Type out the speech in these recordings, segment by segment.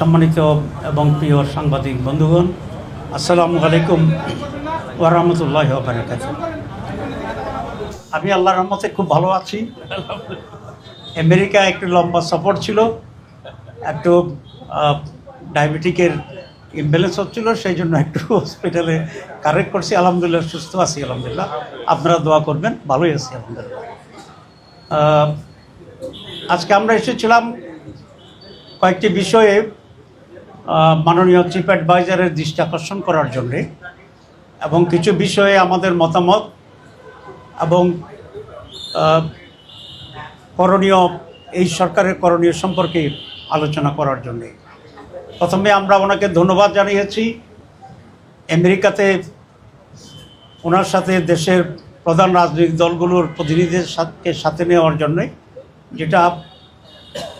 সম্মানিত এবং প্রিয় সাংবাদিক বন্ধুগণ, আসসালামু আলাইকুম ওরহমতুল্লাহ বারাকাত আমি আল্লাহর রহমতে খুব ভালো আছি। আমেরিকা একটু লম্বা সফর ছিল, একটু ডায়াবেটিকের ইমব্যালেন্স হচ্ছিল, সেই জন্য একটু হসপিটালে কারেক্ট করছি। আলহামদুলিল্লাহ সুস্থ আছি, আলহামদুলিল্লাহ। আপনারা দোয়া করবেন, ভালোই আছি, আলহামদুলিল্লাহ। আজকে আমরা এসেছিলাম কয়েকটি বিষয়ে মাননীয় চিফ অ্যাডভাইজারের দৃষ্টি আকর্ষণ করার জন্যে এবং কিছু বিষয়ে আমাদের মতামত এবং করণীয়, এই সরকারের করণীয় সম্পর্কে আলোচনা করার জন্যে। প্রথমে আমরা ওনাকে ধন্যবাদ জানিয়েছি। আমেরিকাতে ওনার সাথে দেশের প্রধান রাজনৈতিক দলগুলোর প্রতিনিধিদের সাথে সাথে নেওয়ার জন্যে, যেটা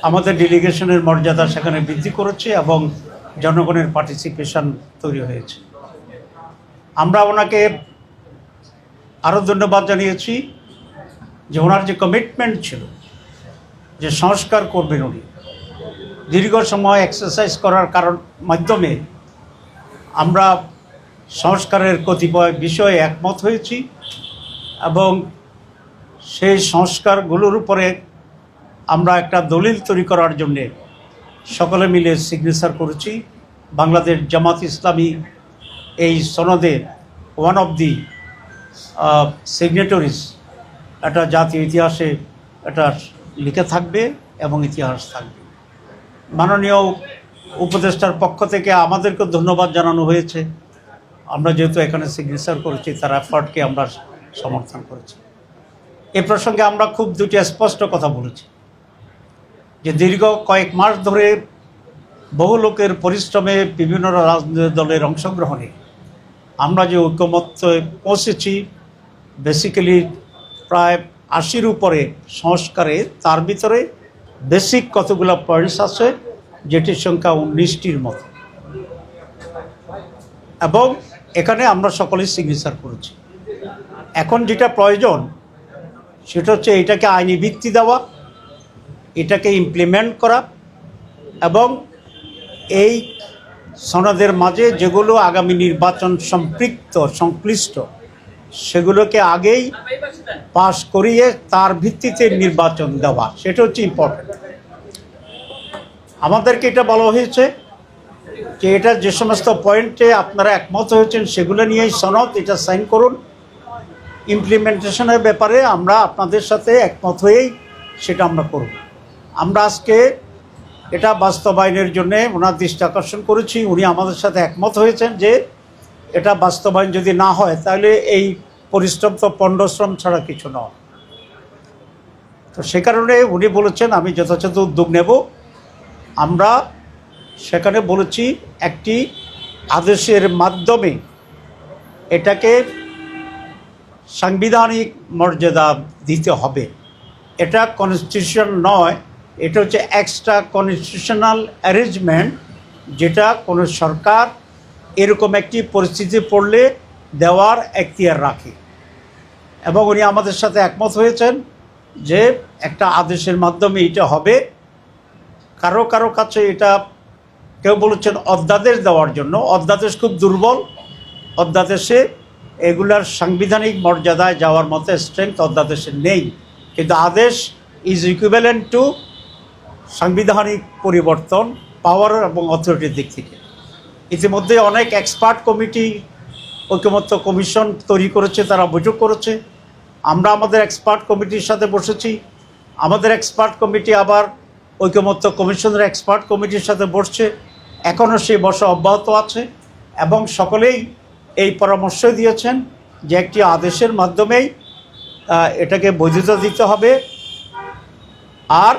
আমাদের ডেলিগেশনের মর্যাদা সেখানে বৃদ্ধি করেছে এবং জনগণের পার্টিসিপেশন তৈরি হয়েছে। আমরা ওনাকে আরও ধন্যবাদ জানিয়েছি যে ওনার যে কমিটমেন্ট ছিল, যে সংস্কার করবেন উনি, দীর্ঘ সময় এক্সারসাইজ করার কারণ মাধ্যমে আমরা সংস্কারের কতিপয় বিষয়ে একমত হয়েছি এবং সেই সংস্কারগুলোর উপরে আমরা একটা দলিল তৈরি করার জন্যে সকলে মিলে সিগনেচার করেছি। বাংলাদেশ জামাত ইসলামী এই সনদে ওয়ান অফ দি সিগনেটরিজ এটা জাতীয় ইতিহাসে এটা লিখে থাকবে এবং ইতিহাস থাকবে। মাননীয় উপদেষ্টার পক্ষ থেকে আমাদেরকে ধন্যবাদ জানানো হয়েছে। আমরা যেহেতু এখানে সিগনেচার করেছি, তার এফার্টকে আমরা সমর্থন করেছি। এ প্রসঙ্গে আমরা খুব দুটি স্পষ্ট কথা বলেছি। যে দীর্ঘ কয়েক মাস ধরে বহু লোকের পরিশ্রমে বিভিন্ন রাজনৈতিক দলের অংশগ্রহণে আমরা যে ঐক্যমত্যে পৌঁছেছি বেসিক্যালি প্রায় আশির উপরে সংস্কারে, তার ভিতরে বেসিক কতগুলো পয়েন্টস আছে, যেটির সংখ্যা উনিশটির মতো। এবং এখানে আমরা সকলেই সিগনেচার করেছি। এখন যেটা প্রয়োজন, সেটা হচ্ছে এটাকে আইনি ভিত্তি দেওয়া এটাকে ইমপ্লিমেন্ট করা এবং এই সনদের মাঝে যেগুলো আগামী নির্বাচন সম্পৃক্ত, সংশ্লিষ্ট, সেগুলোকে আগেই পাশ করিয়ে তার ভিত্তিতে নির্বাচন দেওয়া, সেটা হচ্ছে ইম্পর্টেন্ট আমাদেরকে এটা বলা হয়েছে যে এটা যে সমস্ত পয়েন্টে আপনারা একমত হয়েছেন, সেগুলো নিয়েই সনদ, এটা সাইন করুন। ইমপ্লিমেন্টেশনের ব্যাপারে আমরা আপনাদের সাথে একমত হয়েই সেটা আমরা করব। আমরা আজকে এটা বাস্তবায়নের জন্য ওনার দৃষ্টি আকর্ষণ করেছি, উনি আমাদের সাথে একমত হয়েছেন যে এটা বাস্তবায়ন যদি না হয়, তাহলে এই পরিশ্রম তো পণ্ডশ্রম ছাড়া কিছু নয়। তো সে কারণে উনি বলেছেন, আমি যথাযথ উদ্যোগ নেব। আমরা সেখানে বলেছি, একটি আদেশের মাধ্যমে এটাকে সাংবিধানিক মর্যাদা দিতে হবে। এটা কনস্টিটিউশন নয় এটা হচ্ছে এক্সট্রা কনস্টিটিউশনাল অ্যারেঞ্জমেন্ট যেটা কোনো সরকার এরকম একটি পরিস্থিতি পড়লে দেওয়ার এখতিয়ার রাখে। এবং উনি আমাদের সাথে একমত হয়েছেন যে একটা আদেশের মাধ্যমে এটা হবে। কারও কারও কাছে এটা কেউ বলেছেন অধ্যাদেশ দেওয়ার জন্য। অধ্যাদেশ খুব দুর্বল। অধ্যাদেশে এগুলার সাংবিধানিক মর্যাদায় যাওয়ার মতো স্ট্রেংথ অধ্যাদেশে নেই। কিন্তু আদেশ ইজ ইকুইভ্যালেন্ট টু সাংবিধানিক পরিবর্তন পাওয়ার এবং অথরিটির দিক থেকে। ইতিমধ্যে অনেক এক্সপার্ট কমিটি ঐক্যমত্য কমিশন তৈরি করেছে, তারা বৈঠক করেছে। আমরা আমাদের এক্সপার্ট কমিটির সাথে বসেছি। আমাদের এক্সপার্ট কমিটি আবার ঐক্যমত্য কমিশনের এক্সপার্ট কমিটির সাথে বসছে। এখনও সেই বসা অব্যাহত আছে এবং সকলেই এই পরামর্শ দিয়েছেন যে একটি আদেশের মাধ্যমেই এটাকে বৈধতা দিতে হবে। আর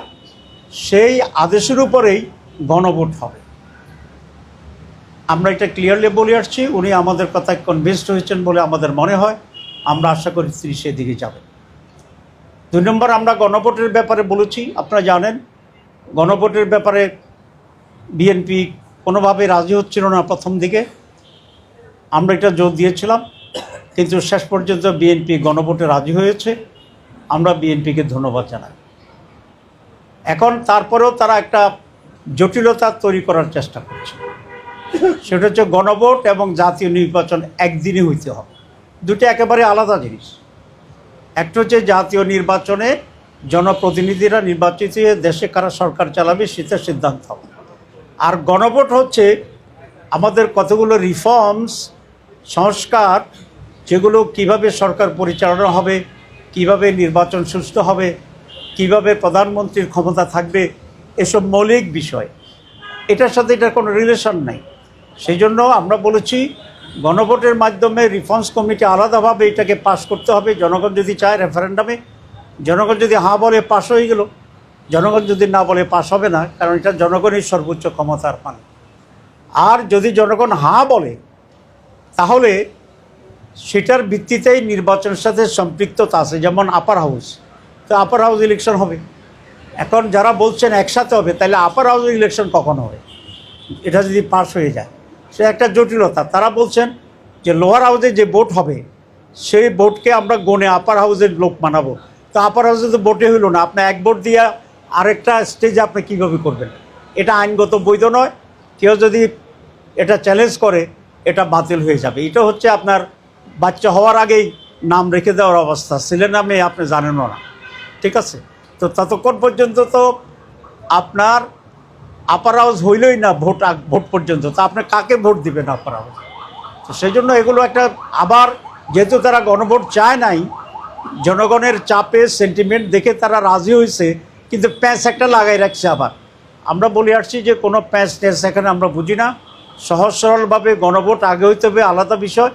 সেই আদেশের উপরেই গণভোট হবে। আমরা এটা ক্লিয়ারলি বলে আসছি, উনি আমাদের কথায় কনভিন্সড হয়েছেন বলে আমাদের মনে হয়। আমরা আশা করি তিনি সেদিকে যাবেন। দুই নম্বর, আমরা গণভোটের ব্যাপারে বলেছি, আপনারা জানেন, গণভোটের ব্যাপারে বিএনপি কোনোভাবে রাজি হচ্ছিল না প্রথম দিকে। আমরা এটা জোর দিয়েছিলাম, কিন্তু শেষ পর্যন্ত বিএনপি গণভোটে রাজি হয়েছে। আমরা বিএনপিকে ধন্যবাদ জানাই। এখন তারপরেও তারা একটা জটিলতা তৈরি করার চেষ্টা করছে। সেটা হচ্ছে গণভোট এবং জাতীয় নির্বাচন একদিনই হইতে হবে। দুটো একেবারে আলাদা জিনিস। একটা হচ্ছে জাতীয় নির্বাচনে জনপ্রতিনিধিরা নির্বাচিত হয়ে দেশে কারা সরকার চালাবে সেটা সিদ্ধান্ত হবে। আর গণভোট হচ্ছে আমাদের কতগুলো রিফর্মস সংস্কার, যেগুলো কীভাবে সরকার পরিচালনা হবে, কীভাবে নির্বাচন সুস্থ হবে কীভাবে প্রধানমন্ত্রীর ক্ষমতা থাকবে, এসব মৌলিক বিষয়। এটার সাথে এটার কোনো রিলেশন নাই। সেই জন্য আমরা বলেছি, গণভোটের মাধ্যমে রিফর্মস কমিটি আলাদাভাবে এটাকে পাশ করতে হবে। জনগণ যদি চায় রেফারেন্ডামে জনগণ যদি হাঁ বলে পাশ হয়ে গেল, জনগণ যদি না বলে পাশ হবে না, কারণ এটা জনগণের সর্বোচ্চ ক্ষমতার মান। আর যদি জনগণ হাঁ বলে, তাহলে সেটার ভিত্তিতেই নির্বাচনের সাথে সম্পৃক্ততা আছে, যেমন আপার হাউস তো আপার হাউস ইলেকশন হবে। এখন যারা বলছেন একসাথে হবে, তাহলে আপার হাউস ইলেকশন কখন হবে? এটা যদি পাস হয়ে যায়। সে একটা জটিলতা। তারা বলছেন যে লোয়ার হাউসে যে ভোট হবে, সেই ভোটকে আমরা গনে আপার হাউসের লোক মানাবো তো আপার হাউসে তো ভোটে হইল না। আপনি এক ভোট দিয়ে আরেকটা স্টেজে আপনি কীভাবে করবেন? এটা আইনগত বৈধ নয়। কেউ যদি এটা চ্যালেঞ্জ করে, এটা বাতিল হয়ে যাবে। এটা হচ্ছে আপনার বাচ্চা হওয়ার আগেই নাম রেখে দেওয়ার অবস্থা। ছেলের নামে আপনি জানেনও না। ঠিক আছে? তো ততক্ষণ পর্যন্ত তো আপনার আপার হাউস হইলই না ভোট ভোট পর্যন্ত। তা আপনি কাকে ভোট দিবেন আপার হাউস তো সেই জন্য এগুলো একটা, আবার যেহেতু তারা গণভোট চায় নাই, জনগণের চাপে সেন্টিমেন্ট দেখে তারা রাজি হয়েছে কিন্তু প্যাঁচ একটা লাগাই রাখছে আবার। আমরা বলে আসছি যে কোনো প্যাঁচ ট্যাঁচ এখানে আমরা বুঝি না। সহজ সরলভাবে গণভোট আগে হইতে হবে, আলাদা বিষয়।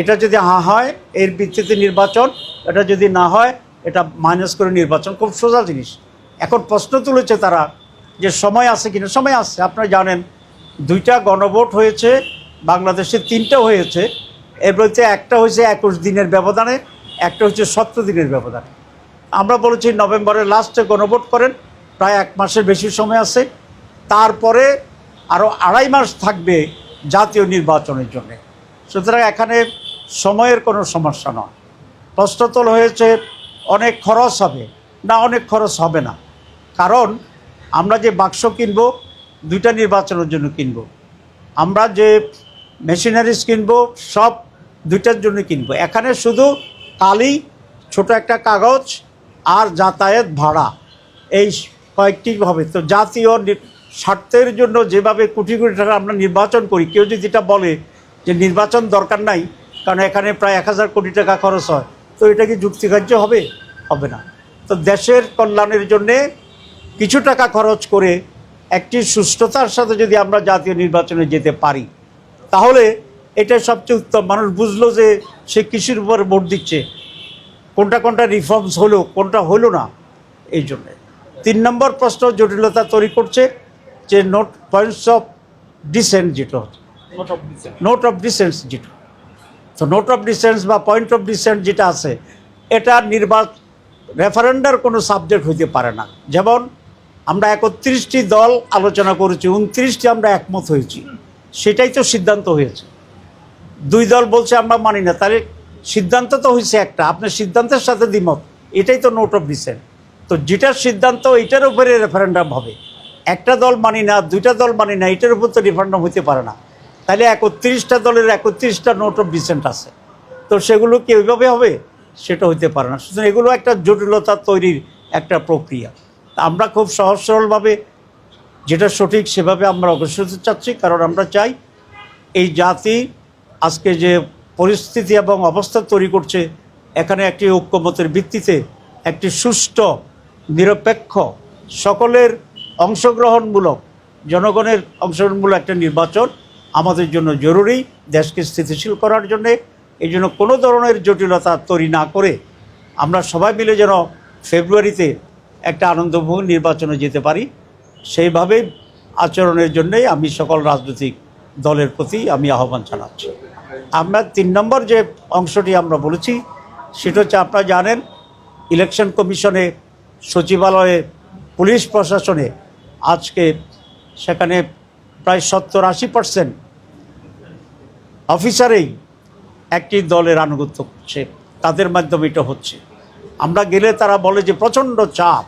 এটা যদি হা, হয়, এর ভিত্তিতে নির্বাচন। এটা যদি না হয় এটা মাইনাস করে নির্বাচন, খুব সোজা জিনিস। এখন প্রশ্ন তুলেছে তারা যে সময় আছে কিনা। সময় আছে, আপনারা জানেন, দুইটা গণভোট হয়েছে, বাংলাদেশে তিনটা হয়েছে। এর মধ্যে একটা হয়েছে একুশ দিনের ব্যবধানে, একটা হচ্ছে সতেরো দিনের ব্যবধানে। আমরা বলেছি নভেম্বরের লাস্টে গণভোট করেন, প্রায় এক মাসের বেশি সময় আছে। তারপরে আরও আড়াই মাস থাকবে জাতীয় নির্বাচনের জন্য। সুতরাং এখানে সময়ের কোনো সমস্যা নয়। প্রশ্নতল হয়েছে অনেক খরচ হবে। না, অনেক খরচ হবে না। কারণ আমরা যে বাক্স কিনবো, দুইটা নির্বাচনের জন্য কিনবো। আমরা যে মেশিনারিজ কিনবো, সব দুইটার জন্য কিনবো। এখানে শুধু কালি, ছোট একটা কাগজ আর যাতায়াত ভাড়া। এই কয়েকটি হবে। তো জাতীয় স্বার্থের জন্য যেভাবে কোটি কোটি টাকা আমরা নির্বাচন করি, কেউ যদি এটা বলে যে নির্বাচন দরকার নাই, কারণ এখানে প্রায় এক হাজার কোটি টাকা খরচ হয়। তো এটা কি যুক্তিগ্রাহ্য হবে? হবে না। তো দেশের কল্যাণের জন্যে কিছু টাকা খরচ করে একটি সুস্থতার সাথে যদি আমরা জাতীয় নির্বাচনে যেতে পারি তাহলে এটা সবচেয়ে উত্তম। মানুষ বুঝলো যে সে কৃষির উপর ভোট দিচ্ছে। কোনটা কোনটা রিফর্মস হলো কোনটা হলো না এই জন্যে। তিন নম্বর প্রশ্ন জটিলতা তৈরি করছে যে নোট পয়েন্টস অফ ডিসেন্ট যেটা হচ্ছে। নোট অফ ডিসেন্স যেটা। তো নোট অফ ডিসেন্স বা পয়েন্ট অফ ডিসেন্ট যেটা আছে, এটা নির্বাচন রেফারেন্ডার কোনো সাবজেক্ট হইতে পারে না। যেমন, আমরা একত্রিশটি দল আলোচনা করেছি, উনত্রিশটি আমরা একমত হয়েছি। সেটাই তো সিদ্ধান্ত হয়েছে। দুই দল বলছে আমরা মানি না, তাহলে সিদ্ধান্ত তো হয়েছে একটা, আপনার সিদ্ধান্তের সাথে দ্বিমত, এটাই তো নোট অফ ডিসেন্ট তো যেটার সিদ্ধান্ত, এটার উপরে রেফারেন্ডাম হবে। একটা দল মানি না, দুইটা দল মানি না, এটার উপর তো রেফারেন্ডাম হতে পারে না। তাহলে একত্রিশটা দলের একত্রিশটা নোট অফ ডিসেন্ট আছে। তো সেগুলো কি ওইভাবে হবে? সেটা হইতে পারে না। সুতরাং এগুলো একটা জটিলতা তৈরির একটা প্রক্রিয়া। আমরা খুব সহজ সরলভাবে যেটা সঠিক সেভাবে আমরা অগ্রসর হতে চাচ্ছি, কারণ আমরা চাই এই জাতি আজকে যে পরিস্থিতি এবং অবস্থা তৈরি করছে, এখানে একটি ঐক্যমতের ভিত্তিতে একটি সুষ্ঠু, নিরপেক্ষ, সকলের অংশগ্রহণমূলক, জনগণের অংশগ্রহণমূলক একটা নির্বাচন আমাদের জন্য জরুরি, দেশকে স্থিতিশীল করার জন্যে। এই জন্য কোনো ধরনের জটিলতা তৈরি না করে আমরা সবাই মিলে যেন ফেব্রুয়ারিতে একটা আনন্দভোগ নির্বাচনে যেতে পারি। সেইভাবে আচরণের জন্যই আমি সকল রাজনৈতিক দলের প্রতি আমি আহ্বান জানাচ্ছি। আমরা তিন নম্বর যে অংশটি আমরা বলেছি, সেটা হচ্ছে আপনারা জানেন, ইলেকশন কমিশনে সচিবালয়ে পুলিশ প্রশাসনে আজকে সেখানে প্রায় সত্তর আশি পার্সেন্ট অফিসারেই একটি দলের আনুগত্য করছে। তাদের মাধ্যমে এটা হচ্ছে। আমরা গেলে তারা বলে যে প্রচণ্ড চাপ।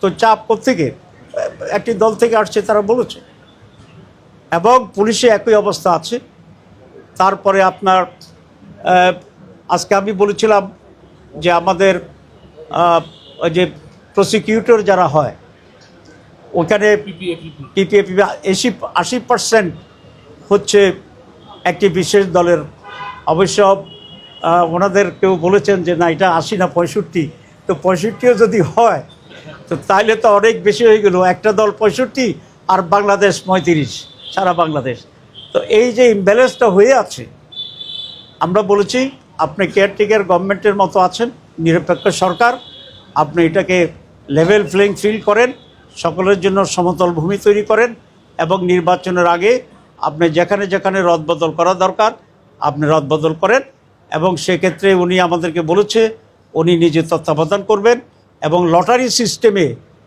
তো চাপ কোথেকে একটি দল থেকে আসছে তারা বলেছে। এবং পুলিশে একই অবস্থা আছে। তারপরে আপনার আজকে আমি বলেছিলাম যে আমাদের ওই যে প্রসিকিউটর যারা হয় ওখানে পিপিএপি আশি আশি পার্সেন্ট হচ্ছে একটি বিশেষ দলের অবশ্য ওনাদের কেউ বলেছেন যে না, এটা আশি না পঁয়ষট্টি। তো পঁয়ষট্টিও যদি হয়, তো তাইলে তো অনেক বেশি হয়ে গেল। একটা দল পঁয়ষট্টি আর বাংলাদেশ পঁয়ত্রিশ, সারা বাংলাদেশ। তো এই যে ইমব্যালেন্সটা হয়ে আছে, আমরা বলেছি আপনি কেয়ারটেকার গভর্নমেন্টের মতো আছেন, নিরপেক্ষ সরকার, আপনি এটাকে লেভেল প্লেইং ফিল্ড করেন, সকলের জন্য সমতল ভূমি তৈরি করেন এবং নির্বাচনের আগে আপনি যেখানে যেখানে রদবদল করা দরকার আপনি রদবদল করেন এবং সেক্ষেত্রে উনি আমাদেরকে বলেছে উনি নিজে তত্ত্বাবধান করবেন এবং লটারি সিস্টেমে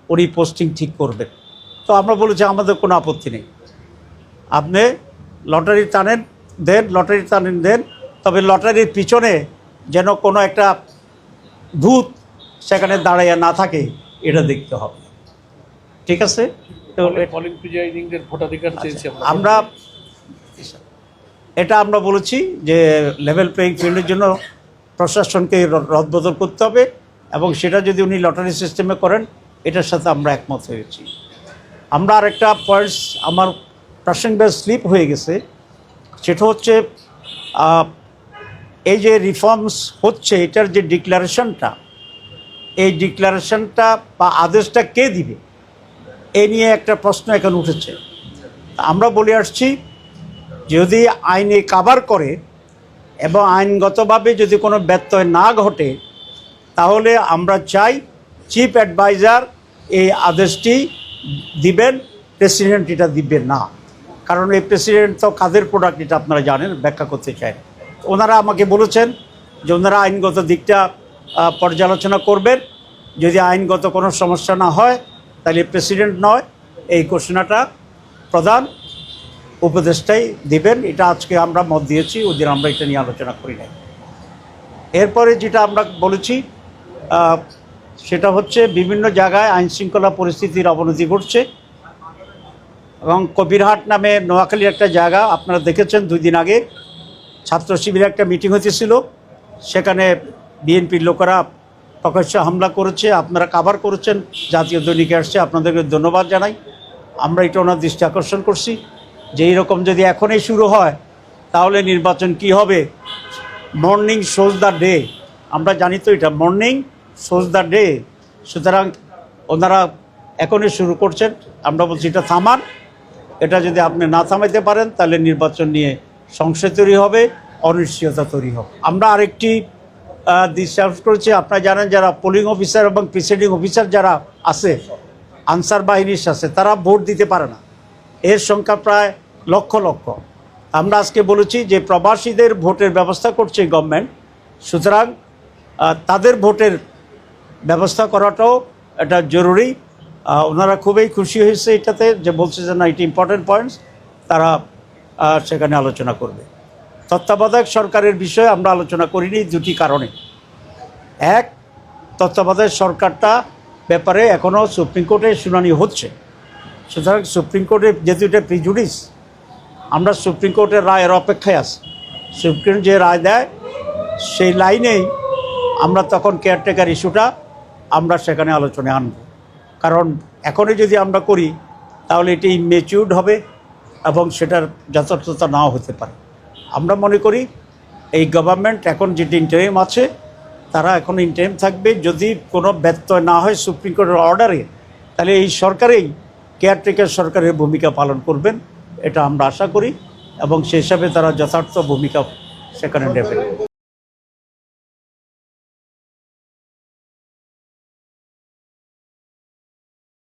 উনি পোস্টিং ঠিক করবেন। তো আমরা বলেছি আমাদের কোনো আপত্তি নেই। আপনি লটারি টানেন দেন লটারি টানেন দেন তবে লটারির পিছনে যেন কোনো একটা ভূত সেখানে দাঁড়াইয়া না থাকে এটা দেখতে হবে। ঠিক আছে? আমরা এটা আমরা বলেছি যে লেভেল প্লেইং ফিল্ডের জন্য প্রশাসনকে রদবদল করতে হবে এবং সেটা যদি উনি লটারি সিস্টেমে করেন, এটার সাথে আমরা একমত হয়েছি। আমরা আরেকটা পয়েন্টস আমার প্রাসঙ্গে স্লিপ হয়ে গেছে। সেটা হচ্ছে এই যে রিফর্মস হচ্ছে, এটার যে ডিক্লারেশনটা এই ডিক্লারেশনটা বা আদেশটা কে দিবে? এ নিয়ে একটা প্রশ্ন এখন উঠেছে। আমরা বলে আসছি যদি আইনে কাভার করে এবং আইনগতভাবে যদি কোনো ব্যত্যয় না ঘটে, তাহলে আমরা চাই চিফ অ্যাডভাইজার এই আদেশটি দিবেন প্রেসিডেন্ট এটা দিবেন না। কারণ এই প্রেসিডেন্ট তো কাদের প্রোডাক্ট এটা আপনারা জানেন, ব্যাখ্যা করতে চায় ওনারা আমাকে বলেছেন যে ওনারা আইনগত দিকটা পর্যালোচনা করবেন। যদি আইনগত কোনো সমস্যা না হয়, তাহলে প্রেসিডেন্ট নয়। এই ঘোষণাটা প্রধান। উপদেশটাই দিবেন, এটা আজকে আমরা মত দিয়েছি ওদিন আমরা এটা নিয়ে আলোচনা করি নাই। এরপরে যেটা আমরা বলেছি সেটা হচ্ছে বিভিন্ন জায়গায় আইন শৃঙ্খলা পরিস্থিতির অবনতি ঘটছে। এবং কবিরহাট নামে নোয়াখালীর একটা জায়গা, আপনারা দেখেছেন দুই দিন আগে ছাত্র শিবিরে একটা মিটিং হতেছিল। সেখানে বিএনপির লোকেরা প্রকাশ্যে হামলা করেছে, আপনারা কাভার করেছেন, জাতীয় দৈনিকে আসছে, আপনাদেরকে ধন্যবাদ জানাই। আমরা এটা ওনার দৃষ্টি আকর্ষণ করছি। যে এইরকম যদি এখনই শুরু হয়, তাহলে নির্বাচন কি হবে? মর্নিং শোজ দ্য ডে আমরা জানি তো এটা মর্নিং শোজ দ্য ডে সুতরাং ওনারা এখনই শুরু করছেন। আমরা বলছি এটা থামান এটা যদি আপনি না থামাইতে পারেন, তাহলে নির্বাচন নিয়ে সংশয় তৈরি হবে, অনিশ্চয়তা তৈরি হবে। আমরা আরেকটি ডিসচার্জ করেছি। আপনারা জানেন যারা পোলিং অফিসার এবং প্রিসাইডিং অফিসার যারা আছে, আনসার বাহিনীর সাথে, তারা ভোট দিতে পারে না। এর সংখ্যা প্রায় লক্ষ লক্ষ। আমরা আজকে বলেছি যে প্রবাসীদের ভোটের ব্যবস্থা করছে গভর্নমেন্ট সুতরাং তাদের ভোটের ব্যবস্থা করাটাও এটা জরুরি। ওনারা খুবই খুশি হয়েছে এটাতে যে বলছে যে না, এটি ইম্পর্টেন্ট পয়েন্টস তারা সেখানে আলোচনা করবে। তত্ত্বাবধায়ক সরকারের বিষয়ে আমরা আলোচনা করিনি দুটি কারণে। এক, তত্ত্বাবধায়ক সরকারটা ব্যাপারে এখনও সুপ্রিম কোর্টে শুনানি হচ্ছে। সুতরাং সুপ্রিম কোর্টে যেহেতু এটা প্রিজুডিস আমরা সুপ্রিম কোর্টের রায়ের অপেক্ষায় আছি। সুপ্রিম যে রায় দেয়, সেই লাইনেই আমরা তখন কেয়ারটেকার ইস্যুটা আমরা সেখানে আলোচনায় আনব। কারণ এখনই যদি আমরা করি, তাহলে এটি মেচিউর্ড হবে এবং সেটার যথার্থতা নাও হতে পারে। আমরা মনে করি এই গভর্নমেন্ট এখন যেটি ইন্টারিম আছে, তারা এখন ইন্টারিম থাকবে। যদি কোনো ব্যত্যয় না হয় সুপ্রিম কোর্টের অর্ডারে তাহলে এই সরকারেই কেয়ারটেকার সরকারের ভূমিকা পালন করবেন। এটা আমরা আশা করি এবং সেই হিসাবে তারা যথার্থ ভূমিকা সেখানে নেবেন